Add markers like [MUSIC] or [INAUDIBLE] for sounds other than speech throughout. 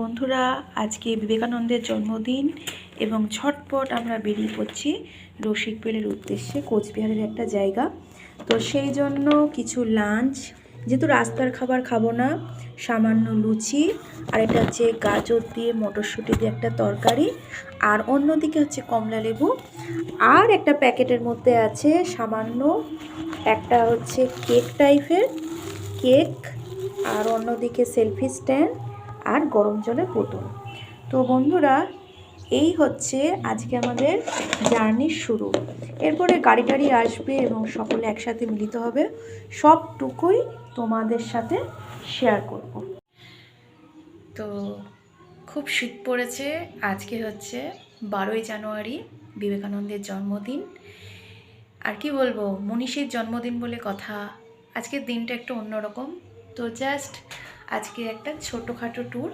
বন্ধুরা, আজকে বিবেকানন্দের জন্মদিন এবং ছটপট আমরা বেরিয়ে পড়ছি রসিক পেলের উদ্দেশ্যে কোচবিহারের একটা জায়গা। তো সেই জন্য কিছু লাঞ্চ যেহেতু রাস্তার খাবার খাব না, সামান্য লুচি আর এটা হচ্ছে গাজর দিয়ে, মটরশুঁটি দিয়ে একটা তরকারি আর অন্যদিকে হচ্ছে কমলা লেবু আর একটা প্যাকেটের মধ্যে আছে সামান্য একটা হচ্ছে কেক টাইপের কেক আর অন্যদিকে সেলফি স্ট্যান্ড আর গরম জলের বোতল। তো বন্ধুরা, এই হচ্ছে আজকে আমাদের জার্নির শুরু। এরপরে গাড়ি টাড়ি আসবে এবং সকলে একসাথে মিলিত হবে। সবটুকুই তোমাদের সাথে শেয়ার করব। তো খুব শীত পড়েছে। আজকে হচ্ছে বারোই জানুয়ারি, বিবেকানন্দের জন্মদিন। আর কি বলব, মনীষীর জন্মদিন বলে কথা। আজকের দিনটা একটু অন্যরকম। তো জাস্ট আজকে একটা ছোটোখাটো ট্যুর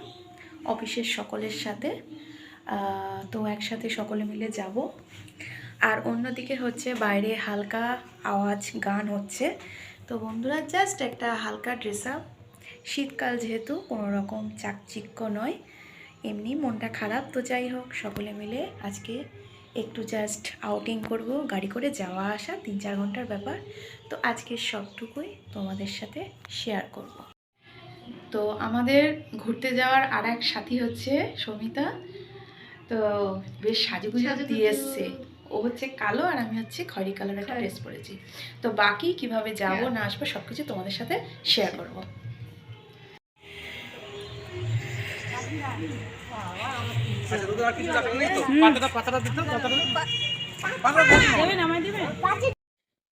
অফিসের সকলের সাথে তো একসাথে সকলে মিলে যাব। আর অন্যদিকে হচ্ছে বাইরে হালকা আওয়াজ গান হচ্ছে। তো বন্ধুরা জাস্ট একটা হালকা ড্রেস আপ শীতকাল যেহেতু, কোনো রকম চাকচিক্য নয়, এমনি মনটা খারাপ। তো যাই হোক, সকলে মিলে আজকে একটু জাস্ট আউটিং করব, গাড়ি করে যাওয়া আসা, তিন চার ঘণ্টার ব্যাপার। তো আজকের সবটুকুই তোমাদের সাথে শেয়ার করব। তো আমাদের ঘুরতে যাওয়ার আর এক সাথী হচ্ছে সমিতা। তো বেশ সাজুগুজু দিয়ে এসছে। ও হচ্ছে কালো আর আমি হচ্ছে খয়রি কালার একটা ড্রেস পরেছি। তো বাকি কীভাবে যাব না আসব সব কিছু তোমাদের সাথে শেয়ার করব।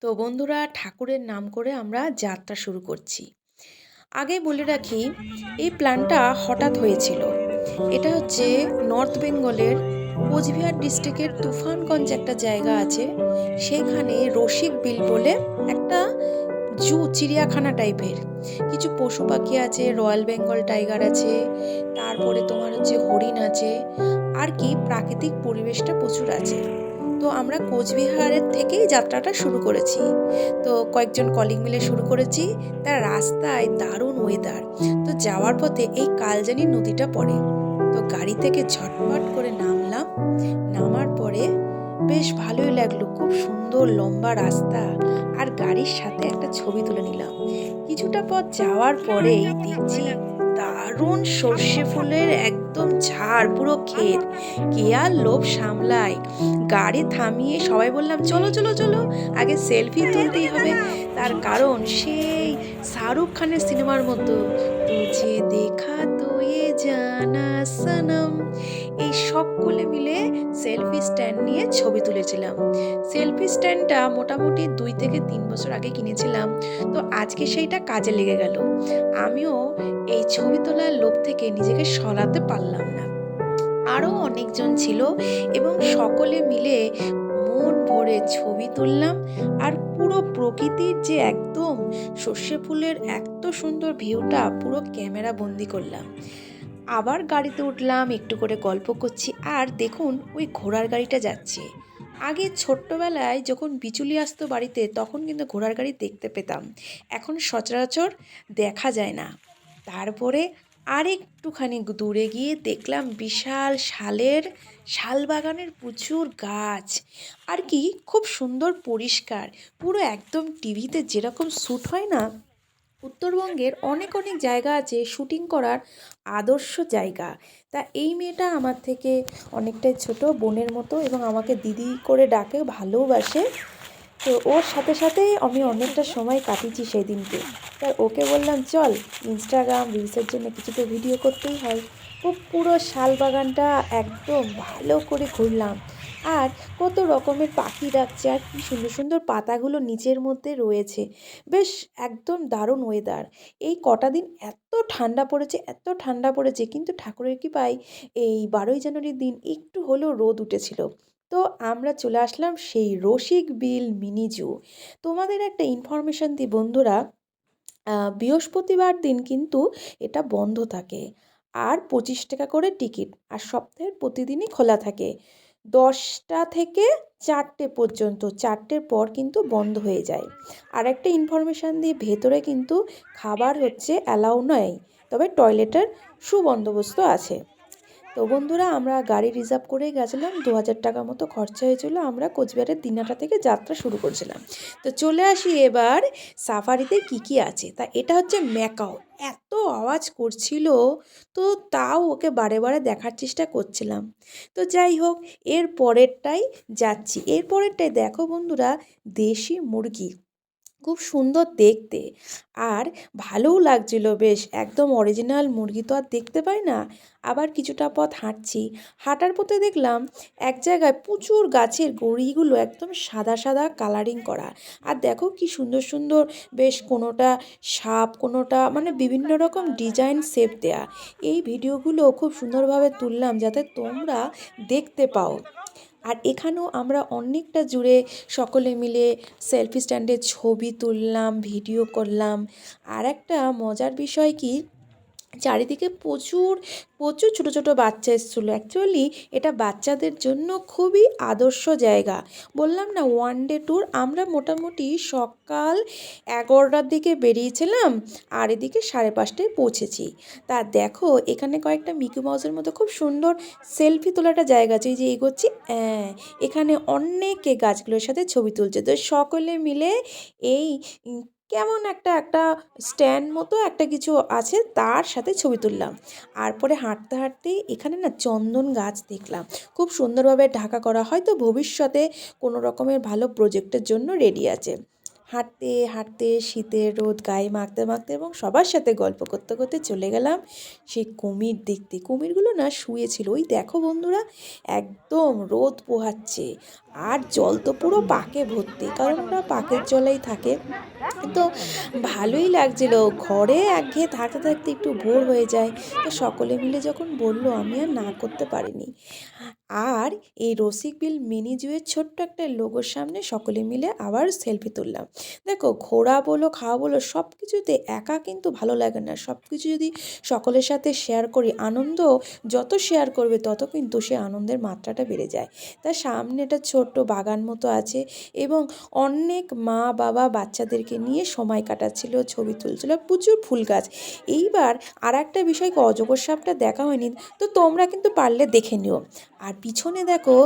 তো বন্ধুরা ঠাকুরের নাম করে আমরা যাত্রা শুরু করছি। আগে বলে রাখি, এই প্ল্যানটা হঠাৎ হয়েছিল। এটা হচ্ছে নর্থ বেঙ্গলের কোচবিহার ডিস্ট্রিক্টের তুফানগঞ্জ একটা জায়গা আছে। সেখানে রসিক বিল বলে একটা জু, চিড়িয়াখানা টাইপের কিছু পশু পাখি আছে রয়্যাল বেঙ্গল টাইগার আছে, তারপরে তোমার হচ্ছে হরিণ আছে, আর কি প্রাকৃতিক পরিবেশটা প্রচুর আছে। তো আমরা কোচবিহারের থেকেই যাত্রাটা শুরু করেছি। তো কয়েকজন কলিগ মিলে শুরু করেছি। তার রাস্তায় দারুণ ওয়েদার তো যাওয়ার পথে এই কালজানি নদীটা পড়ে। তো গাড়ি থেকে ঝটপট করে নামলাম। নামার পরে বেশ ভালোই লাগল। খুব সুন্দর লম্বা রাস্তা। আর গাড়ির সাথে একটা ছবি তুলে নিলাম। কিছুটা পথ যাওয়ার পরেই দেখছি দারুণ সর্ষে ফুলের একদম ঝাড়, পুরো ক্ষেত। কে আর লোভ সামলায়। গাড়ি থামিয়ে সবাই বললাম, চলো চলো চলো, আগে সেলফি তুলতেই হবে। তার কারণ সেই শাহরুখ খানের সিনেমার মতো। যে দেখা তো এ জানা, সনম। এই সকলে মিলে সেলফি স্ট্যান্ড নিয়ে ছবি তুলেছিলাম। সেলফি স্ট্যান্ডটা মোটামুটি দুই থেকে তিন বছর আগে কিনেছিলাম। তো আজকে সেইটা কাজে লেগে গেল। আমিও এই ছবি তোলার লোভ থেকে নিজেকে সরাতে পারলাম না। আরও অনেকজন ছিল এবং সকলে মিলে মন ভরে ছবি তুললাম আর পুরো প্রকৃতির যে একদম সর্ষে ফুলের এত সুন্দর ভিউটা পুরো ক্যামেরা বন্দি করলাম। আবার গাড়িতে উঠলাম, একটু করে গল্প করছি, আর দেখুন, ওই ঘোড়ার গাড়িটা যাচ্ছে। আগে ছোট্টবেলায় যখন বিচুলি আসতো বাড়িতে, তখন কিন্তু ঘোড়ার গাড়ি দেখতে পেতাম। এখন সচরাচর দেখা যায় না। তারপরে আর একটুখানি দূরে গিয়ে দেখলাম বিশাল শালের, শাল বাগানের প্রচুর গাছ। আর কি, খুব সুন্দর পরিষ্কার। পুরো একদম টিভিতে যেরকম শ্যুট হয় না উত্তরবঙ্গের অনেক অনেক জায়গা আছে, শুটিং করার আদর্শ জায়গা। তা এই মেয়েটা আমার থেকে অনেকটাই ছোট, বোনের মতো এবং আমাকে দিদি করে ডাকে, ভালোবাসে। তো ওর সাথে সাথেই আমি অনেকটা সময় কাটিয়েছি সেই দিনকে তাই ওকে বললাম, চল ইনস্টাগ্রাম রিলসের জন্য কিছু তো ভিডিও করতেই হয়। ও পুরো শাল বাগানটা একদম ভালো করে ঘুরলাম। আর কত রকমের পাখি ডাকছে আর কি সুন্দর সুন্দর পাতাগুলো নিচের মধ্যে রয়েছে। বেশ একদম দারুণ ওয়েদার এই কটা দিন এত ঠান্ডা পড়েছে, এত ঠান্ডা পড়েছে, কিন্তু ঠাকুরের কি পাই এই বারোই জানুয়ারির দিন একটু হলেও রোদ উঠেছিল। তো আমরা চলে আসলাম সেই রসিক বিল মিনি জু। তোমাদের একটা ইনফরমেশান দিই বন্ধুরা বৃহস্পতিবার দিন কিন্তু এটা বন্ধ থাকে। আর পঁচিশ টাকা করে টিকিট আর সপ্তাহের প্রতিদিনই খোলা থাকে। দশটা থেকে চারটে পর্যন্ত, চারটের পর কিন্তু বন্ধ হয়ে যায়। আর একটা ইনফরমেশান দিয়ে ভেতরে কিন্তু খাবার হচ্ছে অ্যালাউ নয় তবে টয়লেটের সুবন্দোবস্ত আছে। তো বন্ধুরা, আমরা গাড়ি রিজার্ভ করেই গেছিলাম দু হাজার টাকা মতো খরচা হয়েছিল, আমরা কোচবিহারের দিনাটা থেকে যাত্রা শুরু করছিলাম। তো চলে আসি এবার সাফারিতে কি কি আছে? তা এটা হচ্ছে ম্যাকাও। এত আওয়াজ করছিল, তো তাও ওকে বারে বারে দেখার চেষ্টা করছিলাম। তো যাই হোক, এর পরেরটাই যাচ্ছি। এর পরেরটাই দেখো বন্ধুরা, দেশি মুরগি। খুব সুন্দর দেখতে। আর ভালোও লাগছিল, বেশ একদম অরিজিনাল মুরগি তো আর দেখতে পাই না। আবার কিছুটা পথ হাঁটছি। হাঁটার পথে দেখলাম এক জায়গায় প্রচুর গাছের গড়িগুলো একদম সাদা সাদা কালারিং করা। আর দেখো কি সুন্দর সুন্দর বেশ কোনোটা সাপ, কোনোটা মানে বিভিন্ন রকম ডিজাইন শেপ দেয়া। এই ভিডিওগুলো খুব সুন্দরভাবে তুললাম যাতে তোমরা দেখতে পাও। আর এখানেও আমরা অনেকটা জুড়ে সকলে মিলে সেলফি স্ট্যান্ডে ছবি তুললাম, ভিডিও করলাম। আর একটা মজার বিষয় কি? চারিদিকে প্রচুর প্রচুর ছোটো ছোটো বাচ্চা এসেছিল। অ্যাকচুয়ালি এটা বাচ্চাদের জন্য খুবই আদর্শ জায়গা। বললাম না ওয়ান ডে ট্যুর আমরা মোটামুটি সকাল এগারোটার দিকে বেরিয়েছিলাম, আর এদিকে সাড়ে পাঁচটায় পৌঁছেছি। তা দেখো, এখানে কয়েকটা মিকি মাউসের মতো খুব সুন্দর সেলফি তোলাটা জায়গা আছে যে এগোচ্ছি হ্যাঁ এখানে অনেকে গাছগুলোর সাথে ছবি তুলছে। তো সকলে মিলে এই কেমন একটা একটা স্ট্যান্ড মতো একটা কিছু আছে তার সাথে ছবি তুললাম। আর পরে হাঁটতে হাঁটতে এখানে না চন্দন গাছ দেখলাম। খুব সুন্দরভাবে ঢাকা করা হয়তো ভবিষ্যতে কোনো রকমের ভালো প্রজেক্টের জন্য রেডি আছে। হাঁটতে হাঁটতে, শীতের রোদ, গায়ে মাখতে মাখতে এবং সবার সাথে গল্প করতে করতে চলে গেলাম সেই কুমির দেখতে। কুমিরগুলো না শুয়েছিল ওই দেখো বন্ধুরা, একদম রোদ পোহাচ্ছে আর জল তো পুরো পাকে ভর্তি, কারণ ওরা পাকের জলেই থাকে। তো ভালোই লাগছিল। ঘরে একঘেয়ে থাকতে থাকতে একটু ভোর হয়ে যায়। তো সকলে মিলে যখন বলল, আমি আর না করতে পারিনি। আর এই রসিকবিল মিনি জুয়ের ছোট্ট একটা লোগোর সামনে সকলে মিলে আবার সেলফি তুললাম। দেখো ঘোরা বলো, খাওয়া বলো সব কিছুতে একা কিন্তু ভালো লাগে না। সব কিছু যদি সকলের সাথে শেয়ার করি, আনন্দ যত শেয়ার করবে, তত কিন্তু সে আনন্দের মাত্রাটা বেড়ে যায়। তার সামনে একটা ছোট্ট বাগান মতো আছে এবং অনেক মা বাবা বাচ্চাদেরকে নিয়ে সময় কাটাচ্ছিল, ছবি তুলছিল, প্রচুর ফুল গাছ। এইবার আর একটা বিষয় অজগর সাপটা দেখা হয়নি, তো তোমরা কিন্তু পারলে দেখে নিও। আর পিছনে দেখো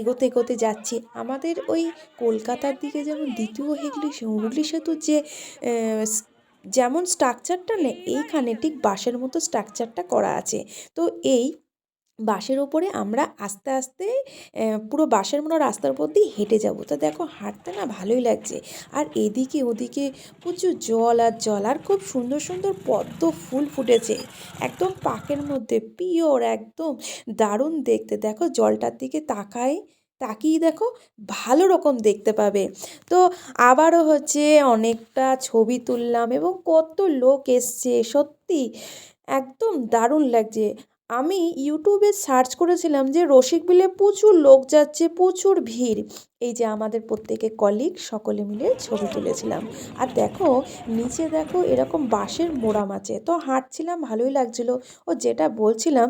এগোতে এগোতে যাচ্ছি। আমাদের ওই কলকাতার দিকে যেমন দ্বিতীয় হেগলি হুগলি সেতুর যে যেমন স্ট্রাকচারটা নেই, এইখানে ঠিক বাঁশের মতো স্ট্রাকচারটা করা আছে। তো এই বাসের ওপরে আমরা আস্তে আস্তে পুরো বাসের মতো রাস্তার উপর দিয়ে হেঁটে যাব। তো দেখো, হাঁটতে না ভালোই লাগছে। আর এদিকে ওদিকে প্রচুর জল আর জল, আর খুব সুন্দর সুন্দর পদ্ম ফুল ফুটেছে। একদম পাকের মধ্যে, পিওর একদম, দারুণ দেখতে। দেখো, জলটার দিকে তাকায়, তাকিয়ে দেখো, ভালো রকম দেখতে পাবে। তো আবারও হচ্ছে অনেকটা ছবি তুললাম এবং কত লোক এসছে, সত্যি একদম দারুণ লাগছে। আমি ইউটিউবে সার্চ করেছিলাম যে রসিক রসিকবিলে প্রচুর লোক যাচ্ছে, প্রচুর ভিড়। এই যে আমাদের প্রত্যেকে কলিগ সকলে মিলে ছবি তুলেছিলাম। আর দেখো, নিচে দেখো এরকম বাঁশের মোড়াম আছে। তো হাঁটছিলাম, ভালোই লাগছিল। ও যেটা বলছিলাম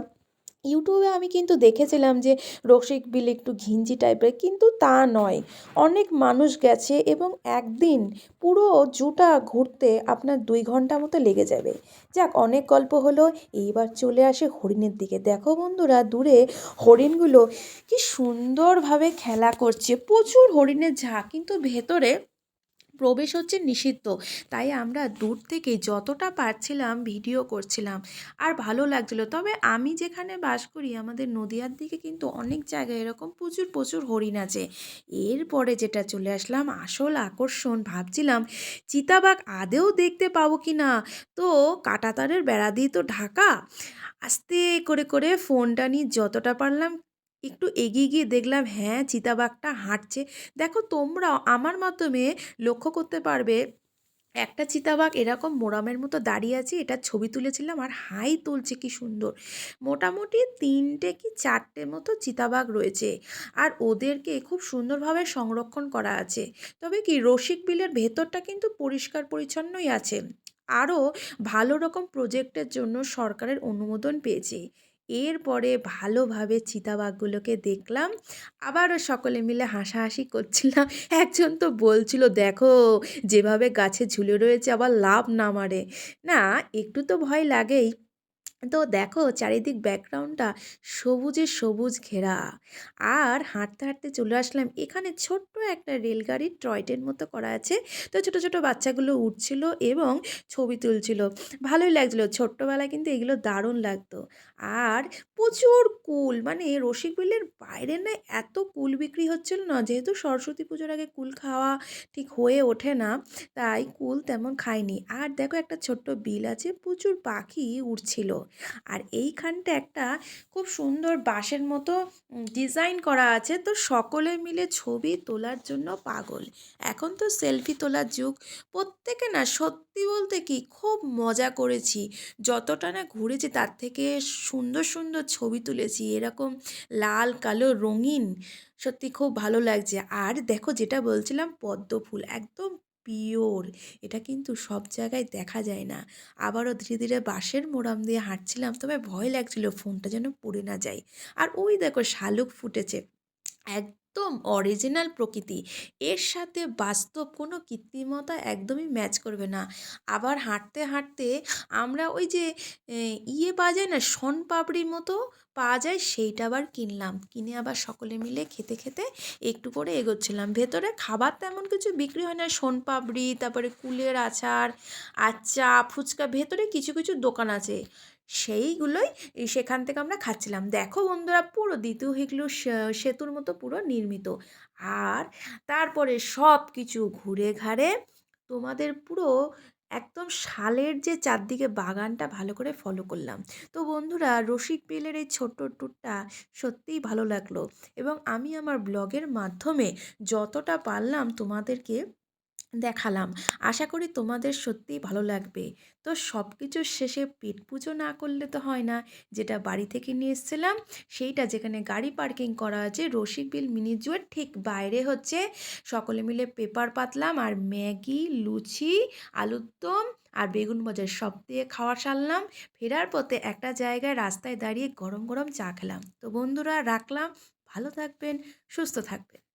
ইউটিউবে আমি কিন্তু দেখেছিলাম যে রসিক বিল একটু ঘিঞ্জি টাইপের, কিন্তু তা নয়। অনেক মানুষ গেছে এবং একদিন পুরো জুটা ঘুরতে আপনার দুই ঘণ্টা মতো লেগে যাবে। যাক, অনেক গল্প হলো, এইবার চলে আসে হরিণের দিকে। দেখো বন্ধুরা, দূরে হরিণগুলো কি সুন্দরভাবে খেলা করছে। প্রচুর হরিণের ঝাঁক, কিন্তু ভেতরে প্রবেশ হচ্ছে নিষিদ্ধ। তাই আমরা দূর থেকে যতটা পারছিলাম ভিডিও করছিলাম আর ভালো লাগছিল। তবে আমি যেখানে বাস করি, আমাদের নদিয়ার দিকে কিন্তু অনেক জায়গায় এরকম প্রচুর প্রচুর হরিণ আছে। এরপরে যেটা চলে আসলাম, আসল আকর্ষণ ভাবছিলাম, চিতাবাঘ আদেও দেখতে পাবো কি না তো কাঁটাতারের বেড়া দিয়ে তো ঢাকা। আস্তে করে করে ফোনটা নিয়ে যতটা পারলাম একটু এগিয়ে গিয়ে দেখলাম হ্যাঁ চিতাবাঘটা হাঁটছে। দেখো তোমরাও আমার মাধ্যমে লক্ষ্য করতে পারবে, একটা চিতাবাঘ এরকম মোরামের মতো দাঁড়িয়ে আছে, এটা ছবি তুলেছিলাম আর হাই তুলছে কি সুন্দর। মোটামুটি তিনটে কি চারটে মতো চিতাবাঘ রয়েছে আর ওদেরকে খুব সুন্দরভাবে সংরক্ষণ করা আছে। তবে কি রসিক বিলের ভেতরটা কিন্তু পরিষ্কার পরিচ্ছন্নই আছে। আরও ভালো রকম প্রজেক্টের জন্য সরকারের অনুমোদন পেয়েছে। এরপরে ভালোভাবে চিতাবাঘগুলোকে দেখলাম। আবারও সকলে মিলে হাসাহাসি করছিলাম। [LAUGHS] একজন তো বলছিল, দেখো, যেভাবে গাছে ঝুলে রয়েছে, আবার লাভ না মারে। না, একটু তো ভয় লাগেই। তো দেখো চারিদিক ব্যাকগ্রাউন্ডটা সবুজে সবুজ ঘেরা। আর হাঁটতে হাঁটতে চলে আসলাম। এখানে ছোট্ট একটা রেলগাড়ির টয় ট্রেন মতো করা আছে। তো ছোট ছোট বাচ্চাগুলো উঠছিল এবং ছবি তুলছিল। ভালোই লাগছিল। ছোট্টবেলায় কিন্তু এগুলো দারুণ লাগতো। আর প্রচুর কুল। মানে রসিক বিলের বাইরে না এত কুল বিক্রি হচ্ছিল না। যেহেতু সরস্বতী পুজোর আগে কুল খাওয়া ঠিক হয়ে ওঠে না, তাই কুল তেমন খায়নি আর দেখো একটা ছোট্ট বিল আছে। প্রচুর পাখি উড়ছিল। আর এইখানটা একটা খুব সুন্দর বাঁশের মতো ডিজাইন করা আছে। তো সকলে মিলে ছবি তোলার জন্য পাগল। এখন তো সেলফি তোলার যুগ। প্রত্যেকে না, সত্যি বলতে কি, খুব মজা করেছি। যতটা না ঘুরেছি, তার থেকে সুন্দর সুন্দর ছবি তুলেছি। এরকম লাল, কালো, রঙিন, সত্যি খুব ভালো লাগছে। আর দেখো, যেটা বলছিলাম, পদ্ম ফুল। একদম পিওর। এটা কিন্তু সব জায়গায় দেখা যায় না। আবারও ধীরে ধীরে বাঁশের মোড়াম দিয়ে হাঁটছিলাম, তবে ভয় লাগছিল ফোনটা যেন পড়ে না যায়। আর ওই দেখো শালুক ফুটেছে। একদম অরিজিনাল প্রকৃতি। এর সাথে বাস্তব কোনো কৃত্রিমতা একদমই ম্যাচ করবে না। আবার হাঁটতে হাঁটতে আমরা ওই যে ইয়ে পাওয়া যায় না শনপাপড়ির মতো পাওয়া যায়, সেইটা আবার কিনলাম। কিনে আবার সকলে মিলে খেতে খেতে একটু করে এগোচ্ছিলাম। ভেতরে খাবার তেমন কিছু বিক্রি হয় না শনপাপড়ি তারপরে কুলের আচার আর চা ফুচকা, ভেতরে কিছু কিছু দোকান আছে। সেইগুলোই সেখান থেকে আমরা খাচ্ছিলাম। দেখো বন্ধুরা, পুরো দ্বিতীয় হিগলু সেতুর মতো পুরো নির্মিত। আর তারপরে সব কিছু ঘুরে ঘাড়ে তোমাদের পুরো একদম শালের যে চারদিকে বাগানটা ভালো করে ফলো করলাম। তো বন্ধুরা, রসিক বিলের এই ছোট্ট ট্যুরটা সত্যিই ভালো লাগল এবং আমি আমার ব্লগের মাধ্যমে যতটা পারলাম তোমাদেরকে দেখালাম। আশা করি তোমাদের সত্যিই ভালো লাগবে। তো সব কিছুর শেষে পেট পুজো না করলে তো হয় না। যেটা বাড়ি থেকে নিয়ে এসেছিলাম, সেইটা যেখানে গাড়ি পার্কিং করা আছে, রসিক বিল মিনি জুয়ের ঠিক বাইরে হচ্ছে সকলে মিলে পেপার পাতলাম আর ম্যাগি, লুচি, আলুর দম আর বেগুন ভাজা সব দিয়ে খাওয়া সারলাম। ফেরার পথে একটা জায়গায় রাস্তায় দাঁড়িয়ে গরম গরম চা খেলাম। তো বন্ধুরা, রাখলাম। ভালো থাকবেন, সুস্থ থাকবেন।